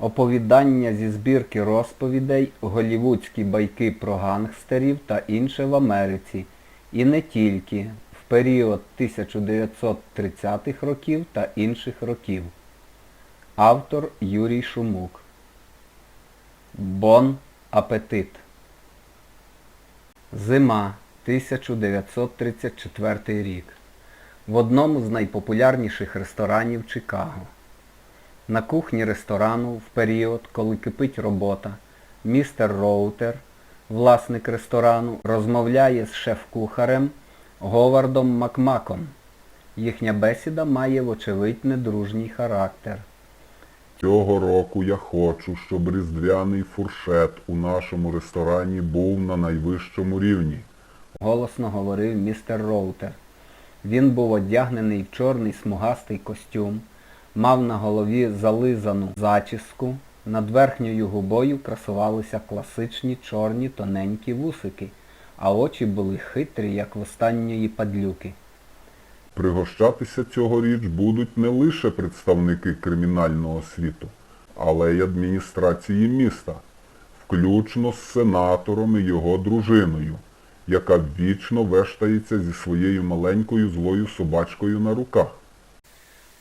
Оповідання зі збірки розповідей, голівудські байки про гангстерів та інше в Америці. І не тільки в період 1930-х років та інших років. Автор Юрій Шумук. Бон апетит. Зима 1934 рік. В одному з найпопулярніших ресторанів Чикаго. На кухні ресторану в період, коли кипить робота, містер Роутер, власник ресторану, розмовляє з шеф-кухарем Говардом Макмаком. Їхня бесіда має, вочевидь, недружній характер. Цього року я хочу, щоб різдвяний фуршет у нашому ресторані був на найвищому рівні. голосно говорив містер Роутер. Він був одягнений в чорний смугастий костюм, мав на голові зализану зачіску, над верхньою губою красувалися класичні чорні тоненькі вусики, а очі були хитрі, як в останньої падлюки. Пригощатися цьогоріч будуть не лише представники кримінального світу, але й адміністрації міста, включно з сенатором і його дружиною, яка вічно вештається зі своєю маленькою злою собачкою на руках.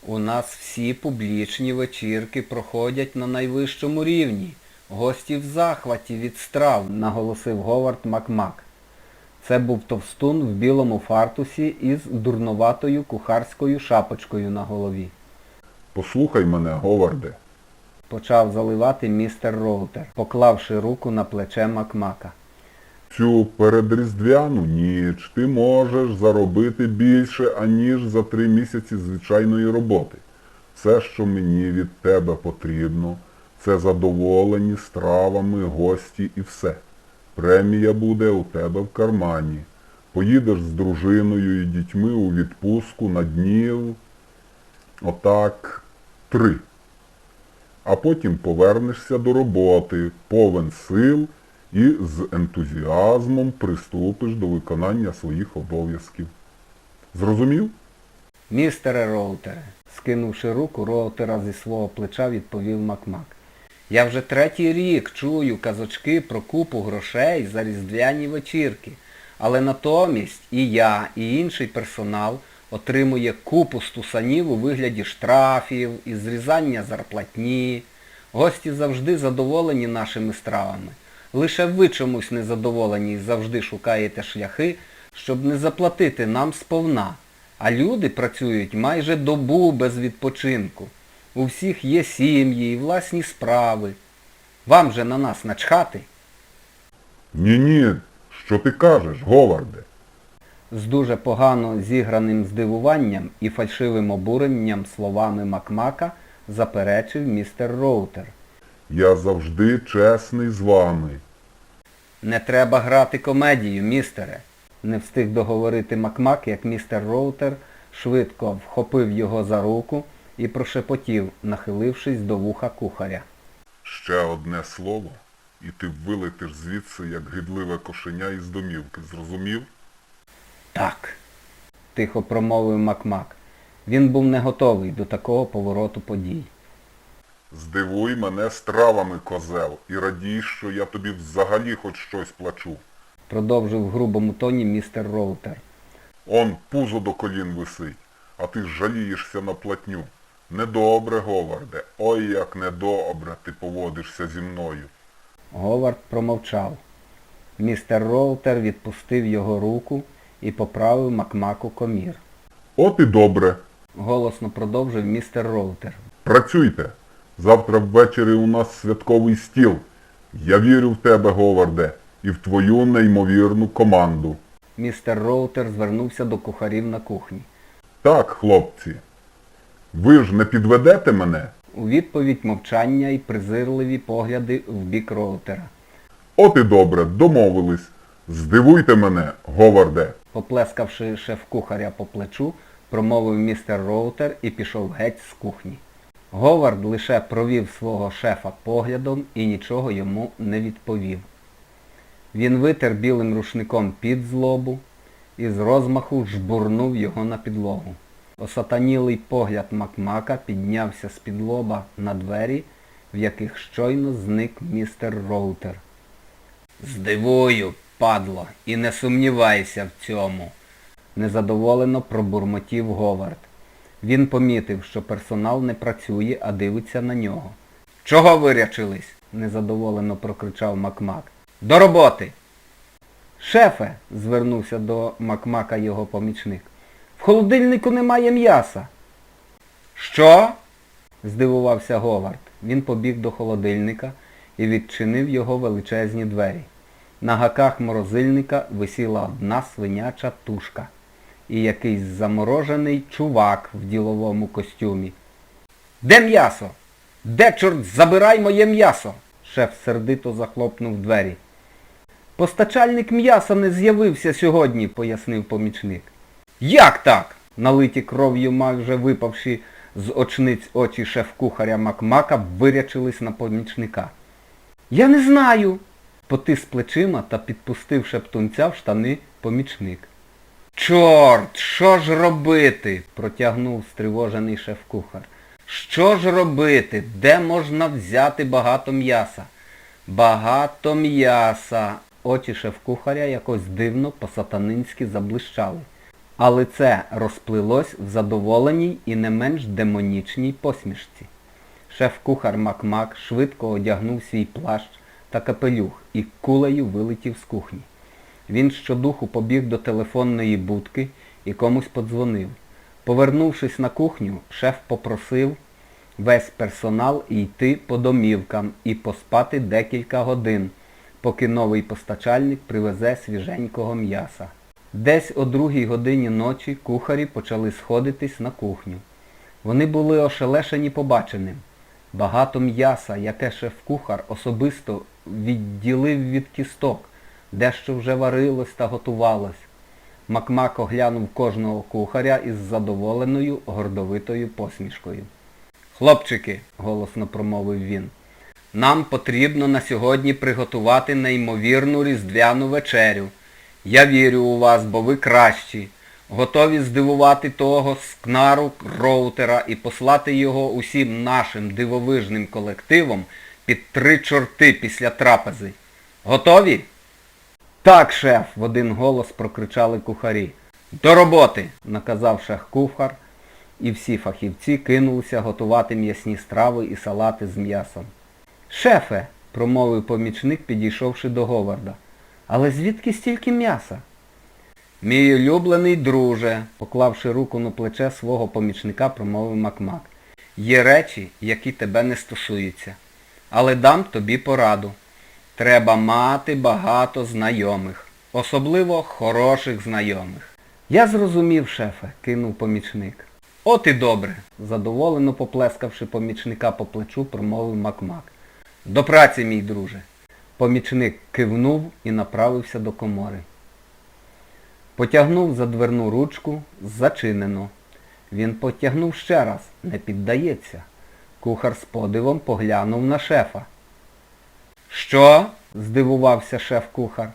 У нас всі публічні вечірки проходять на найвищому рівні. Гості в захваті від страв, наголосив Говард Макмак. Це був товстун в білому фартусі із дурноватою кухарською шапочкою на голові. Послухай мене, Говарде, Почав заливати містер Роутер, поклавши руку на плече Макмака. Цю передріздвяну ніч ти можеш заробити більше, аніж за три місяці звичайної роботи. Все, що мені від тебе потрібно, це задоволені стравами, гості і все. Премія буде у тебе в кармані. Поїдеш з дружиною і дітьми у відпустку на днів, отак, три. А потім повернешся до роботи, повен сил і з ентузіазмом приступиш до виконання своїх обов'язків. Зрозумів? Містере Роутере, скинувши руку Роутера зі свого плеча, відповів Макмак. Я вже третій рік чую казочки про купу грошей за різдвяні вечірки, але натомість і я, і інший персонал отримує купу стусанів у вигляді штрафів і зрізання зарплатні. Гості завжди задоволені нашими стравами. Лише ви чомусь незадоволені і завжди шукаєте шляхи, щоб не заплатити нам сповна. А люди працюють майже добу без відпочинку. У всіх є сім'ї і власні справи. Вам же на нас начхати? Ні-ні, що ти кажеш, Говарде? З дуже погано зіграним здивуванням і фальшивим обуренням словами Макмака заперечив містер Роутер. Я завжди чесний з вами. Не треба грати комедію, містере. Не встиг договорити Макмак, як містер Роутер швидко вхопив його за руку і прошепотів, нахилившись до вуха кухаря. Ще одне слово, і ти вилетиш звідси, як гидливе кошеня із домівки. Зрозумів? Так, тихо промовив Макмак. Він був не готовий до такого повороту подій. Здивуй мене стравами, козел, і радій, що я тобі взагалі хоч щось плачу. Продовжив в грубому тоні містер Роутер. Он пузо до колін висить, а ти жалієшся на платню. Недобре, Говарде, ой як недобре ти поводишся зі мною. Говард промовчав. Містер Роутер відпустив його руку і поправив Макмаку комір. От і добре. Голосно продовжив містер Роутер. Працюйте. Завтра ввечері у нас святковий стіл. Я вірю в тебе, Говарде, і в твою неймовірну команду. Містер Роутер звернувся до кухарів на кухні. Так, хлопці. Ви ж не підведете мене? У відповідь мовчання і презирливі погляди в бік Роутера. От і добре, домовились. Здивуйте мене, Говарде. Поплескавши шеф-кухаря по плечу, промовив містер Роутер і пішов геть з кухні. Говард лише провів свого шефа поглядом і нічого йому не відповів. Він витер білим рушником під злобу і з розмаху жбурнув його на підлогу. Осатанілий погляд Макмака піднявся з-під лоба на двері в яких щойно зник містер Роутер. Здивую, падло, і не сумнівайся в цьому, незадоволено пробурмотів Говард. Він помітив, що персонал не працює, а дивиться на нього. Чого вирячились? незадоволено прокричав Макмак. До роботи! Шефе, звернувся до Макмака його помічник. В холодильнику немає м'яса. Що? здивувався Говард. Він побіг до холодильника і відчинив його величезні двері. На гаках морозильника висіла одна свиняча тушка і якийсь заморожений чувак в діловому костюмі. Де м'ясо? Де, чорт, забирай моє м'ясо? Шеф сердито захлопнув двері. Постачальник м'яса не з'явився сьогодні, пояснив помічник. Як так? Налиті кров'ю майже випавши з очниць очі шеф-кухаря Макмака вирячились на помічника. Я не знаю, потис плечима та підпустив шептунця в штани помічник. Чорт, що ж робити? протягнув стривожений шеф-кухар. Що ж робити? Де можна взяти багато м'яса? Багато м'яса. Очі шеф-кухаря якось дивно по-сатанинськи заблищали. Але це розплилось в задоволеній і не менш демонічній посмішці. Шеф-кухар Макмак швидко одягнув свій плащ та капелюх і кулею вилетів з кухні. Він щодуху побіг до телефонної будки і комусь подзвонив. Повернувшись на кухню, шеф попросив весь персонал йти по домівкам і поспати декілька годин, поки новий постачальник привезе свіженького м'яса. Десь о другій годині ночі кухарі почали сходитись на кухню. Вони були ошелешені побаченим. Багато м'яса, яке шеф-кухар особисто відділив від кісток, дещо вже варилось та готувалось. Макмак оглянув кожного кухаря із задоволеною гордовитою посмішкою. Хлопчики, голосно промовив він, нам потрібно на сьогодні приготувати неймовірну різдвяну вечерю. Я вірю у вас, бо ви кращі. Готові здивувати того скнару роутера і послати його усім нашим дивовижним колективом під три чорти після трапези. Готові? Так, шеф, в один голос прокричали кухарі. До роботи, наказав шеф-кухар, і всі фахівці кинулися готувати м'ясні страви і салати з м'ясом. Шефе, промовив помічник, підійшовши до Говарда. Але звідки стільки м'яса? Мій улюблений друже, поклавши руку на плече свого помічника, промовив Макмак. Є речі, які тебе не стосуються. Але дам тобі пораду. Треба мати багато знайомих. Особливо хороших знайомих. Я зрозумів, шефе, кинув помічник. От і добре, задоволено поплескавши помічника по плечу, промовив Макмак. До праці, мій друже. Помічник кивнув і направився до комори. Потягнув за дверну ручку, зачинено. Він потягнув ще раз, не піддається. Кухар з подивом поглянув на шефа. Що? здивувався шеф-кухар.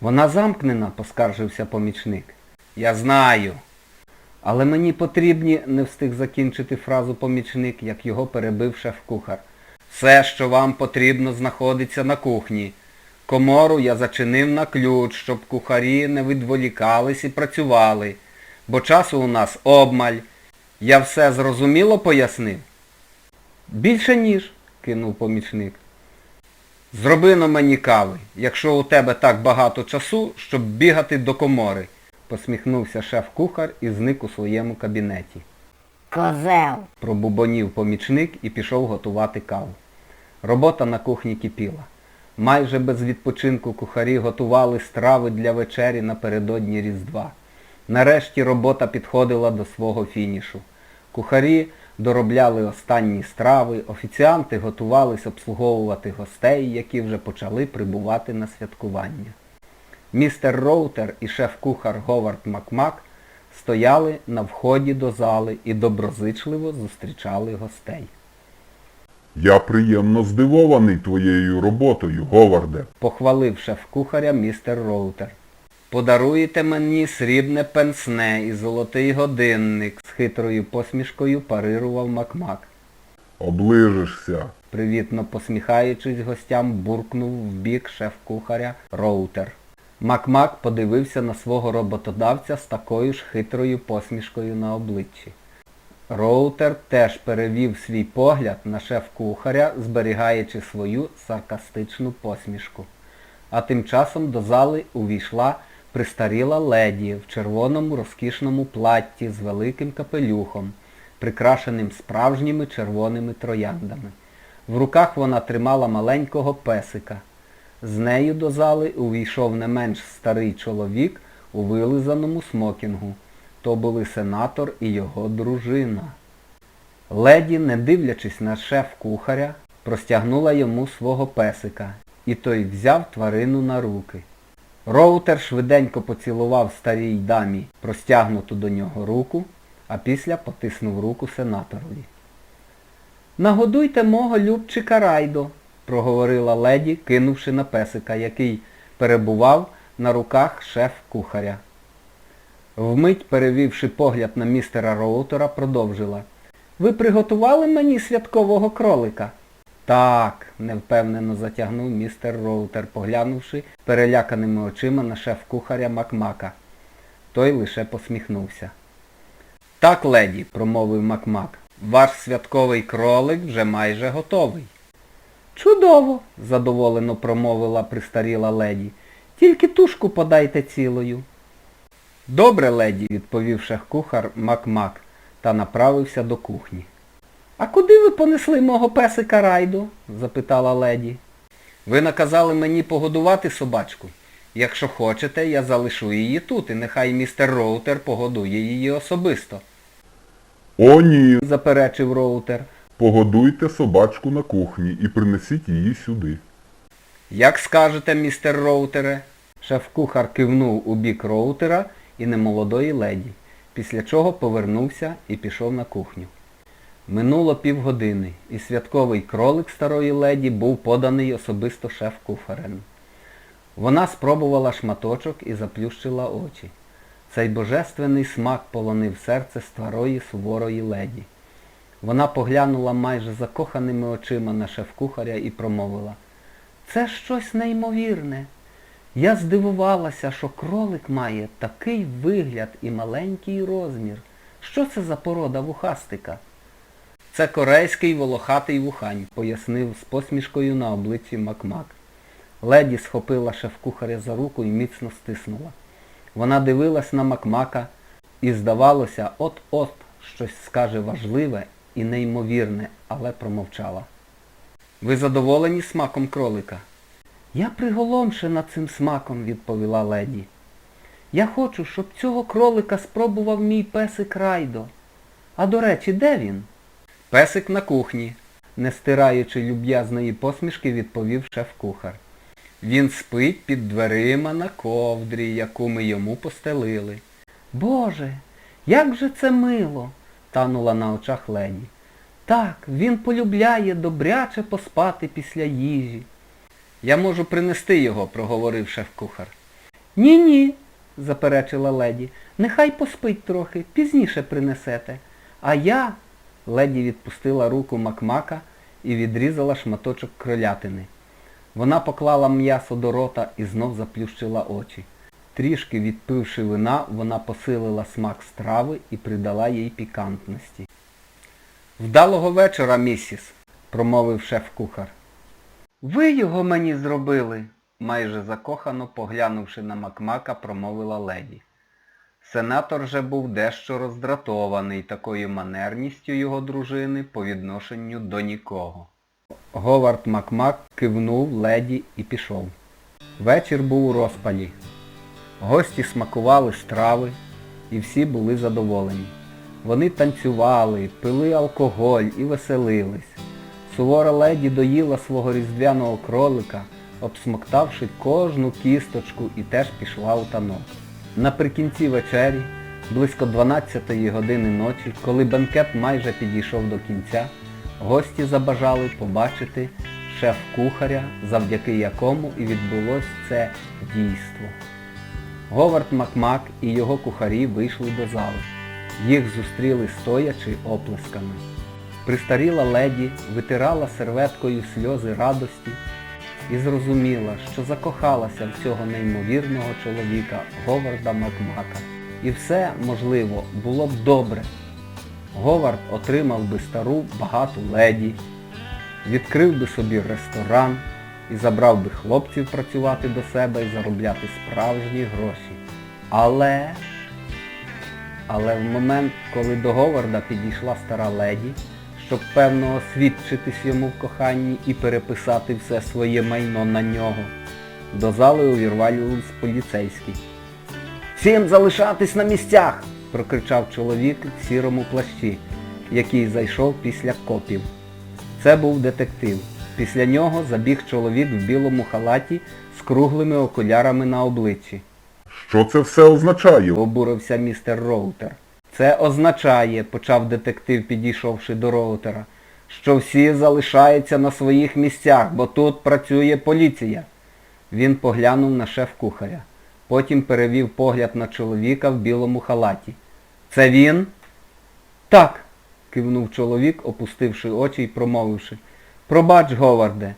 Вона замкнена, поскаржився помічник. Я знаю. Але мені потрібні, не встиг закінчити фразу помічник, як його перебив шеф-кухар. Все, що вам потрібно, знаходиться на кухні. Комору я зачинив на ключ, щоб кухарі не відволікались і працювали, бо часу у нас обмаль. Я все зрозуміло пояснив? Більше ніж, кинув помічник. Зроби на мені кави, якщо у тебе так багато часу, щоб бігати до комори, посміхнувся шеф-кухар і зник у своєму кабінеті. Козел. Пробубонів помічник і пішов готувати каву. Робота на кухні кипіла. Майже без відпочинку кухарі готували страви для вечері напередодні Різдва. Нарешті робота підходила до свого фінішу. Кухарі доробляли останні страви, офіціанти готувались обслуговувати гостей, які вже почали прибувати на святкування. Містер Роутер і шеф-кухар Говард Макмак стояли на вході до зали і доброзичливо зустрічали гостей. Я приємно здивований твоєю роботою, Говарде. Похвалив шеф-кухаря містер Роутер. Подаруєте мені срібне пенсне і золотий годинник, з хитрою посмішкою парирував Макмак. Оближишся. Привітно посміхаючись гостям, буркнув в бік шеф-кухаря Роутер. Макмак подивився на свого роботодавця з такою ж хитрою посмішкою на обличчі. Роутер теж перевів свій погляд на шеф-кухаря, зберігаючи свою саркастичну посмішку. А тим часом до зали увійшла пристаріла леді в червоному розкішному платті з великим капелюхом, прикрашеним справжніми червоними трояндами. В руках вона тримала маленького песика. З нею до зали увійшов не менш старий чоловік у вилизаному смокінгу. То були сенатор і його дружина. Леді, не дивлячись на шеф-кухаря, простягнула йому свого песика, і той взяв тварину на руки. Роутер швиденько поцілував старій дамі простягнуту до нього руку, а після потиснув руку сенаторові. Нагодуйте мого любчика Райдо, проговорила леді, кинувши на песика, який перебував на руках шеф-кухаря. Вмить, перевівши погляд на містера Роутера, продовжила. Ви приготували мені святкового кролика? Так, невпевнено затягнув містер Роутер, поглянувши переляканими очима на шеф-кухаря Макмака. Той лише посміхнувся. Так, леді, промовив Макмак, ваш святковий кролик вже майже готовий. Чудово, задоволено промовила пристаріла леді. Тільки тушку подайте цілою. Добре, леді, відповів шеф-кухар Макмак та направився до кухні. А куди ви понесли мого песика Райду? запитала леді. Ви наказали мені погодувати собачку. Якщо хочете, я залишу її тут, і нехай містер Роутер погодує її особисто, О ні, заперечив Роутер. погодуйте собачку на кухні і принесіть її сюди. Як скажете, містер Роутере? Шеф-кухар кивнув у бік Роутера і немолодої леді, після чого повернувся і пішов на кухню. Минуло півгодини, і святковий кролик старої леді був поданий особисто шеф-кухарем. Вона спробувала шматочок і заплющила очі. Цей божественний смак полонив серце старої суворої леді. Вона поглянула майже закоханими очима на шеф-кухаря і промовила. Це щось неймовірне. Я здивувалася, що кролик має такий вигляд і маленький розмір. Що це за порода вухастика? Це корейський волохатий вухань, пояснив з посмішкою на обличчі Макмак. Леді схопила шеф-кухаря за руку і міцно стиснула. Вона дивилась на Макмака і, здавалося, от-от щось скаже важливе і неймовірне, але промовчала. Ви задоволені смаком кролика? Я приголомшена цим смаком, відповіла леді. Я хочу, щоб цього кролика спробував мій песик Райдо. А до речі, де він? Песик на кухні, не стираючи люб'язної посмішки, відповів шеф-кухар. Він спить під дверима на ковдрі, яку ми йому постелили. Боже, як же це мило, танула на очах леді. Так, він полюбляє добряче поспати після їжі. Я можу принести його, проговорив шеф-кухар. Ні-ні, заперечила леді. Нехай поспить трохи, пізніше принесете. А я... Леді відпустила руку Макмака і відрізала шматочок кролятини. Вона поклала м'ясо до рота і знов заплющила очі. Трішки відпивши вина, вона посилила смак страви і придала їй пікантності. Вдалого вечора, місіс, промовив шеф-кухар. Ви його мені зробили, майже закохано поглянувши на Макмака, промовила леді. Сенатор же був дещо роздратований такою манерністю його дружини по відношенню до нікого. Говард Макмак кивнув леді і пішов. Вечір був у розпалі. Гості смакували страви і всі були задоволені. Вони танцювали, пили алкоголь і веселились. Сувора леді доїла свого різдвяного кролика, обсмоктавши кожну кісточку і теж пішла у танок. Наприкінці вечері, близько 12-ї години ночі, коли бенкет майже підійшов до кінця, гості забажали побачити шеф-кухаря, завдяки якому і відбулось це дійство. Говард Макмак і його кухарі вийшли до зали. Їх зустріли стоячи оплесками. Пристаріла леді витирала серветкою сльози радості і зрозуміла, що закохалася в цього неймовірного чоловіка Говарда Макмака. І все, можливо, було б добре. Говард отримав би стару багату леді, відкрив би собі ресторан і забрав би хлопців працювати до себе і заробляти справжні гроші. Але... Але в момент, коли до Говарда підійшла стара леді, щоб певно освідчитись йому в коханні і переписати все своє майно на нього, до зали увірвалювались поліцейські. Всім залишатись на місцях! прокричав чоловік в сірому плащі, який зайшов після копів. Це був детектив. Після нього забіг чоловік в білому халаті з круглими окулярами на обличчі. Що це все означає? Обурився містер Роутер. Це означає, почав детектив, підійшовши до Роутера, що всі залишаються на своїх місцях, бо тут працює поліція. Він поглянув на шеф-кухаря. Потім перевів погляд на чоловіка в білому халаті. Це він? Так, кивнув чоловік, опустивши очі і промовивши. Пробач, Говарде,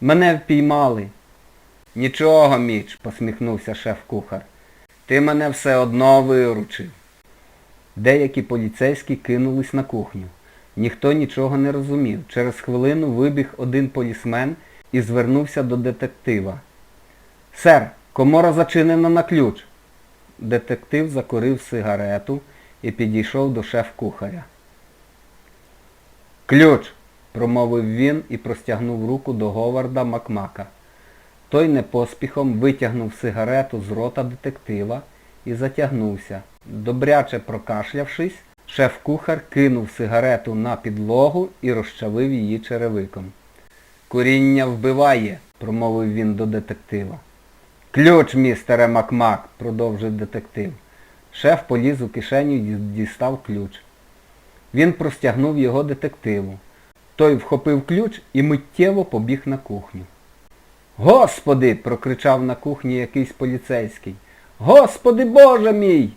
мене впіймали. Нічого, Міч, посміхнувся шеф-кухар. Ти мене все одно виручив. Деякі поліцейські кинулись на кухню. Ніхто нічого не розумів. Через хвилину вибіг один полісмен і звернувся до детектива. Сер, комора зачинена на ключ. Детектив закурив сигарету і підійшов до шеф-кухаря. Ключ, промовив він і простягнув руку до Говарда Макмака. Той непоспіхом витягнув сигарету з рота детектива і затягнувся. Добряче прокашлявшись, шеф-кухар кинув сигарету на підлогу і розчавив її черевиком. Куріння вбиває, промовив він до детектива. Ключ, містере Макмак, продовжив детектив. Шеф поліз у кишеню і дістав ключ. Він простягнув його детективу. Той вхопив ключ і миттєво побіг на кухню. Господи! прокричав на кухні якийсь поліцейський. Господи Боже мій!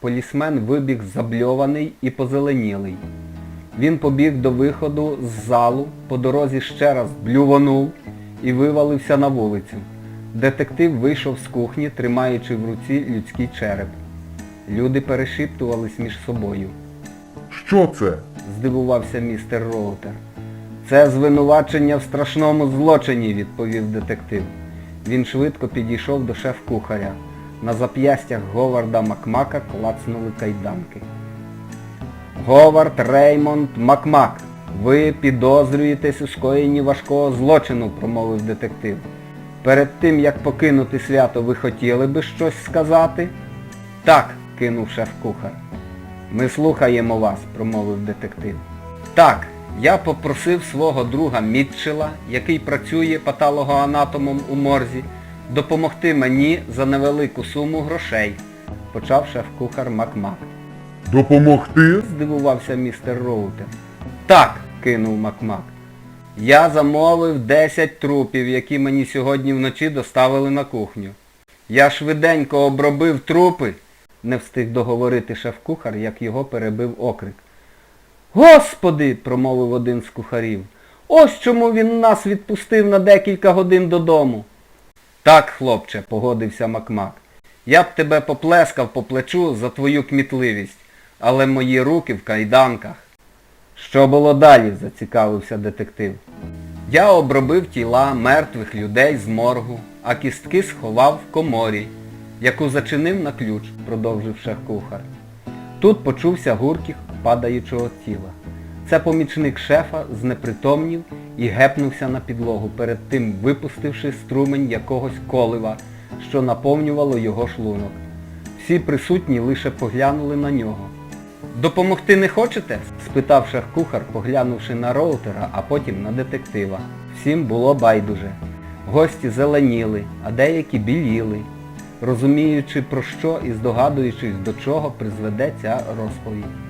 Полісмен вибіг забльований і позеленілий. Він побіг до виходу з залу, по дорозі ще раз блюванув і вивалився на вулицю. Детектив вийшов з кухні, тримаючи в руці людський череп. Люди перешіптувались між собою. Що це? Здивувався містер Роутер. Це звинувачення в страшному злочині, відповів детектив. Він швидко підійшов до шеф-кухаря. На зап'ястях Говарда Макмака клацнули кайданки. Говард Реймонд Макмак, ви підозрюєтесь у скоєнні важкого злочину, промовив детектив. Перед тим, як покинути свято, ви хотіли би щось сказати? Так, кинув шеф-кухар. Ми слухаємо вас, промовив детектив. Так, я попросив свого друга Мітчела, який працює патологоанатомом у морзі, допомогти мені за невелику суму грошей, почав шеф-кухар Макмак. Допомогти? Здивувався містер Роутер. Так, кинув Макмак. Я замовив 10 трупів, які мені сьогодні вночі доставили на кухню. Я швиденько обробив трупи, не встиг договорити шеф-кухар, як його перебив окрик. Господи, промовив один з кухарів, ось чому він нас відпустив на декілька годин додому. Так, хлопче, погодився Макмак. Я б тебе поплескав по плечу за твою кмітливість, але мої руки в кайданках. Що було далі? зацікавився детектив. Я обробив тіла мертвих людей з моргу, а кістки сховав в коморі, яку зачинив на ключ, продовжив шеф-кухар. Тут почувся гуркіт падаючого тіла. Це помічник шефа знепритомнів і гепнувся на підлогу, перед тим випустивши струмень якогось колива, що наповнювало його шлунок. Всі присутні лише поглянули на нього. Допомогти не хочете? спитав шеф-кухар, поглянувши на роутера, а потім на детектива. Всім було байдуже. Гості зеленіли, а деякі біліли, розуміючи про що і здогадуючись, до чого призведе ця розповідь.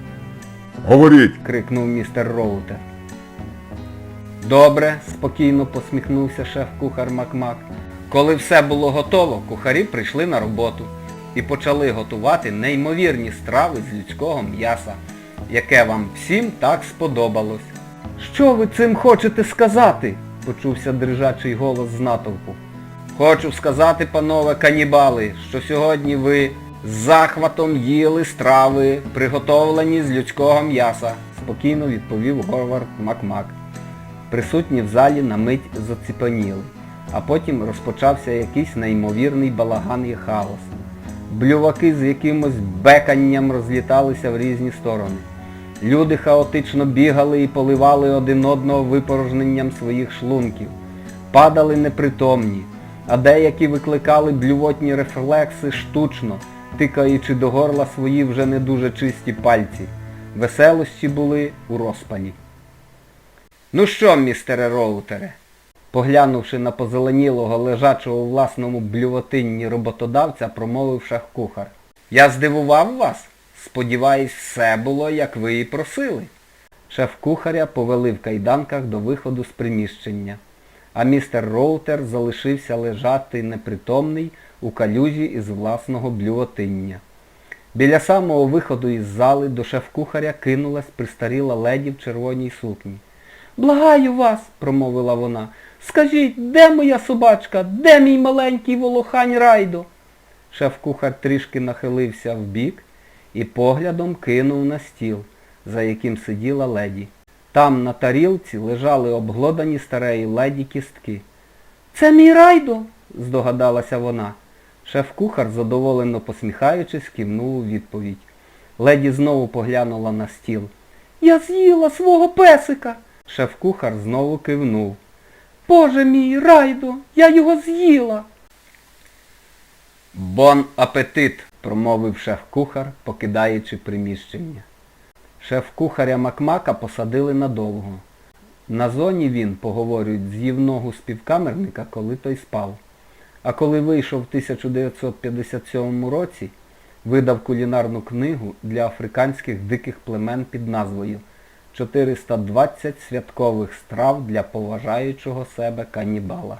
Говоріть. крикнув містер Роутер. Добре, спокійно посміхнувся шеф-кухар Макмак. Коли все було готово, кухарі прийшли на роботу і почали готувати неймовірні страви з людського м'яса, яке вам всім так сподобалось. Що ви цим хочете сказати? почувся дрижачий голос з натовпу. Хочу сказати, панове канібали, що сьогодні ви з захватом їли страви, приготовлені з людського м'яса, спокійно відповів Говард Макмак. Присутні в залі на мить заціпаніли, а потім розпочався якийсь неймовірний балаган і хаос. Блюваки з якимось беканням розліталися в різні сторони. Люди хаотично бігали і поливали один одного випорожненням своїх шлунків. Падали непритомні, а деякі викликали блювотні рефлекси штучно, тикаючи до горла свої вже не дуже чисті пальці. Веселощі були у розпалі. Ну що, містере Роутере? Поглянувши на позеленілого, лежачого у власному блювотинні роботодавця, промовив шеф-кухар. Я здивував вас? Сподіваюсь, все було, як ви і просили. Шеф-кухаря повели в кайданках до виходу з приміщення, а містер Роутер залишився лежати непритомний у калюжі із власного блювотиння. Біля самого виходу із зали до шеф-кухаря кинулась пристаріла леді в червоній сукні. Благаю вас, промовила вона, скажіть, де моя собачка, де мій маленький волохань Райдо? Шеф-кухар трішки нахилився вбік і поглядом кинув на стіл, за яким сиділа леді. Там на тарілці лежали обглодані стареї леді кістки. Це мій Райдо, здогадалася вона. Шеф-кухар, задоволено посміхаючись, кивнув у відповідь. Леді знову поглянула на стіл. Я з'їла свого песика. Шеф-кухар знову кивнув. Боже мій, Райдо, я його з'їла. Бон апетит, промовив шеф-кухар, покидаючи приміщення. Шеф-кухаря Макмака посадили надовго. На зоні він, поговорюють, з'їв ногу співкамерника, коли той спав. А коли вийшов в 1957 році, видав кулінарну книгу для африканських диких племен під назвою 420 святкових страв для поважаючого себе канібала.